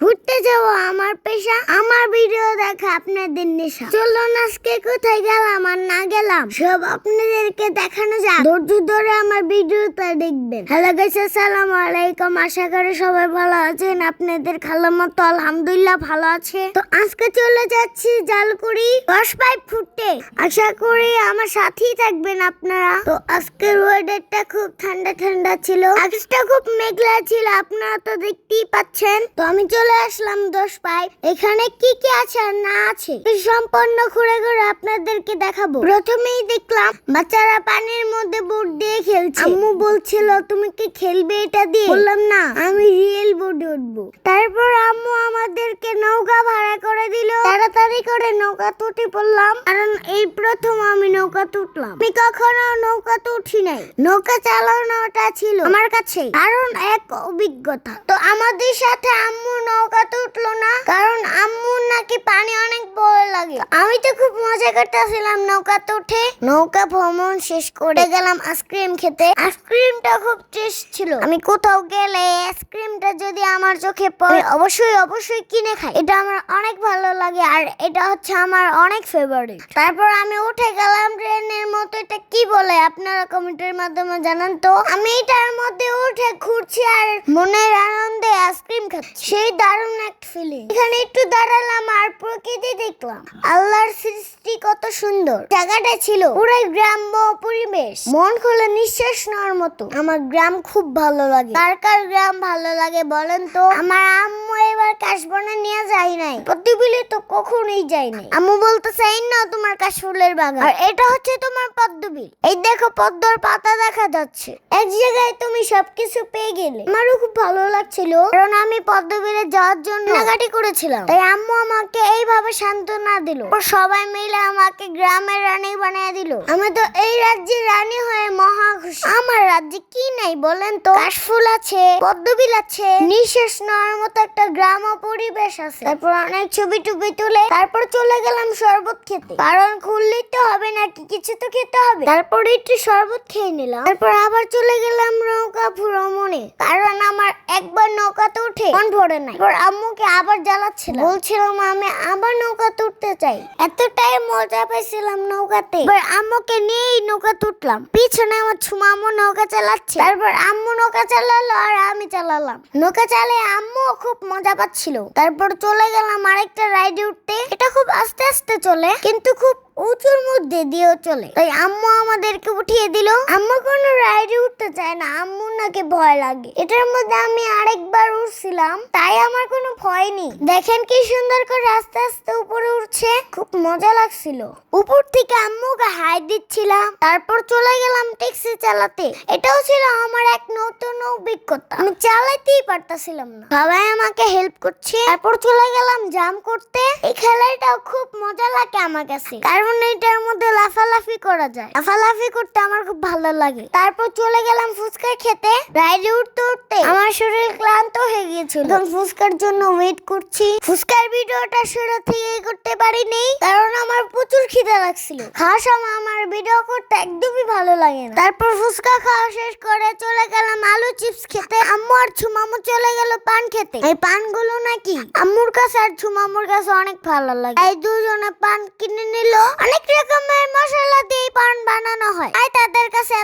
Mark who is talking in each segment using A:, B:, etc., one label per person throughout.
A: ঘুরতে যাব আমার পেশা, আমার ভিডিও দেখা আপনাদের নেশা। চলুন আজকে কোথায় গেলাম আর না গেলাম, সব আপনাদেরকে দেখানো যাক। ধৈর্য ধরে আমার ভিডিওটা দেখবেন। হ্যালো গাইস আসসালামু আলাইকুম। আশা করি সবাই ভালো আছেন। আপনাদের খালার মতো আলহামদুলিল্লাহ ভালো আছে। তো আজকে চলে যাচ্ছি জালকুড়ি দশ পাইপ ফুটতে আশা করি আমার সাথেই থাকবেন আপনারা। তো আজকের ওয়েদারটা খুব ঠান্ডা ঠান্ডা ছিল। আকাশটা খুব মেঘলা ছিল, আপনারা তো দেখতেই পাচ্ছেন। তো আমি আসলাম দশ পাইপ এখানে কি কি আছে আর না আছে সম্পূর্ণ ঘুরে ঘুরে আপনাদেরকে দেখাবো। প্রথমেই দেখলাম, বাচ্চারা পানির মধ্যে বোট দিয়ে খেলছে। আম্মু বলছিল, তুমি কি খেলবে এটা দিয়ে? বললাম, না, আমি রিয়েল বোর্ডে উঠবো। তারপর আম্মু আমাদেরকে নৌকা ভাড়া করে দিল। তাড়াতাড়ি করে নৌকা তুটি পড়লাম, কারণ এই প্রথম আমি নৌকা তুটলাম। আমি কখনো নৌকা তো উঠি নাই। নৌকা চালানোটা ছিল আমার কাছে কারণ এক অভিজ্ঞতা। তো আমাদের সাথে আম্মু নৌকা তুটলো না কারণ আম্মুর নাকি পানি অনেক ভয় লাগে। আমি তো খুব মজা করতেছিলাম নৌকা উঠে নৌকা ভ্রমণ শেষ করে গেলাম আইসক্রিম খেতে। আইসক্রিমটা খুব টেস্ট ছিল। আমি কোথাও গেলে আইসক্রিমটা যদি আমার চোখে পড়ে অবশ্যই অবশ্যই কিনে খাই। এটা আমার অনেক ভালো লাগে আর এটা হচ্ছে আমার অনেক ফেভারিট তারপর আমি উঠে গেলাম ট্রেনের মতো এটা কি বলে আপনারা কমেন্টের মাধ্যমে জানান তো। আমি এটার মধ্যে উঠে ঘুরছি আর মনের আনন্দে আইসক্রিম খাচ্ছি। সেই দারুণ এক ফিলিং এখানে একটু দাঁড়ালাম আর প্রকৃতি দেখলাম। আল্লাহর সৃষ্টি কত সুন্দর। জায়গাটা ছিল পুরাই গ্রাম্য পরিবেশ। মন খুলে নিঃশ্বাস নেওয়ার মতো। আমার গ্রাম খুব ভালো লাগে। কার কার গ্রাম ভালো লাগে বলেন তো? আমার আম্মু এবার কাশবনে নিয়ে যাই নাই। প্রতিবিলে তো কখনোই যাই নাই। আম্মু বলতে চাই না তোমার কাশফুলের বাগান। আর এটা হচ্ছে তোমার পদ্মবিল। এই দেখো, পদ্মর পাতা দেখা যাচ্ছে। এক জায়গায় তুমি সবকিছু পেয়ে গেলে। আমারও খুব ভালো লাগছিল, কারণ আমি পদ্মবিলে যাওয়ার জন্য নাগাটি করেছিলাম। তাই আম্মু আমাকে এইভাবে সান্ত্বনা দিল। ও সবাই মিলে আমাকে গ্রামের রানী বানিয়ে দিল। আমি তো এই রাজ্যের রানী হয়ে মহা খুশি। আমার রাজ্যে কি নাই বলেন তো? কাশফুল আছে, পদ্মবিল আছে। নিঃশ্বাস নেওয়ার মতো একটা গ্রাম পরিবেশ আছে। তারপর অনেক ছবি টুবি তুলে তারপর চলে গেলাম শরবত খেতে। কারণ খুললেই তো হবে নাকি কিছু তো খেতে হবে। তারপর একটু শরবত খেয়ে নিলাম। তারপর আবার চলে গেলাম নৌকা ভ্রমণে। কারণ আমার একবার নৌকাতে উঠে মন ভরে নাই। তারপর আম্মুকে আবার জ্বালাচ্ছিলাম। বলছিলাম, আমি আবার নৌকাতে উঠতে চাই। এতটাই মজা পেয়েছিলাম নৌকাতে। এবার আম্মুকে নিয়েই নৌকা তুটলাম পিছনে আমার ছুমামু নৌকা চালাচ্ছে। তারপর আম্মু নৌকা চালালো আর আমি চালালাম। নৌকা চালে আম্মু খুব মজা পাচ্ছিল। তারপর চলে গেলাম আরেকটা রাইডে উঠতে। এটা খুব আস্তে আস্তে চলে কিন্তু খুব উঁচুর মধ্যে দিয়েও চলে। তাই আম্মু আমাদেরকে উঠিয়ে দিল। আম্মু কোনো রাইডে উঠতে চায় না। আম্মুর নাকি ভয় লাগে। এটার মধ্যে আমি আরেকবার উঠছিলাম তাই আমার কোনো ভয় নেই। দেখেন কি সুন্দর করে আস্তে আস্তে উপরে উঠছে। খুব মজা লাগছিল। উপর থেকে আম্মুকে হাই দিচ্ছিলাম। তারপর চলে গেলাম ট্যাক্সি চালাতে। এটাও ছিল আমার এক নতুন অভিজ্ঞতা। আমি চালাতেই পারতাছিলাম না। সবাই আমাকে হেল্প করছে। তারপর চলে গেলাম জাম করতে। এই খেলাটাও খুব মজা লাগে আমার কাছে। কারণ এটার মধ্যে লাফালাফি করা যায়। লাফালাফি করতে আমার খুব ভালো লাগে। তারপর চলে গেলাম ফুচকা খেতে। রাইডে উঠতে উঠতে আমার শরীর ক্লান্ত হয়ে গিয়েছিল। এখন ফুচকার জন্য ওয়েট করছি। ফুচকার ভিডিওটা শুরু থেকে করতে পারিনি, কারণ আমার প্রচুর লাগছিল। সময় আমার ভিডিও করতে একদমই ভালো লাগে না। তারপর ফুচকা খাওয়া শেষ করে চলে গেলাম আলু চিপস খেতে। আম্মু আর ছুমামু চলে গেল পান খেতে। এই পানগুলো নাকি? আম্মুর কাছে আর ছুমামুর কাছে অনেক ভালো লাগে। এই দুজনে পান কিনে নিল। অনেক রকমের মশলা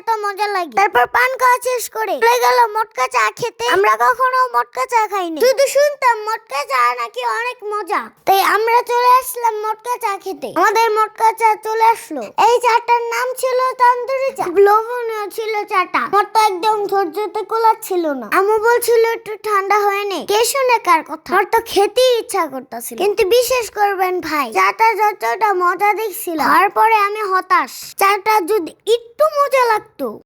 A: এত মজা লাগে। তারপর পান খাওয়া শেষ করে চলে গেল মটকা চা খেতে। আমরা কখনো মটকা চা খাইনি। শুধু শুনতাম মটকা চা নাকি অনেক মজা। তাই আমরা চলে আসলাম মটকা চা খেতে। আমাদের মটকা চা চলে আসলো। এই চাটার নাম ছিল তন্দুরি চা। লোভনীয় ছিল চাটা। আমার তো একদম ধৈর্যতে ছিল না। আমু বলছিল, একটু ঠান্ডা হয়ে নে। কে শুনে কার কথা? আমার তো খেতেই ইচ্ছা করতেছিল। কিন্তু বিশেষ করবেন ভাই, চাটা যতটা মজা দেখছিল তারপরে আমি হতাশ। চাটা যদি একটু মজা লাগতো।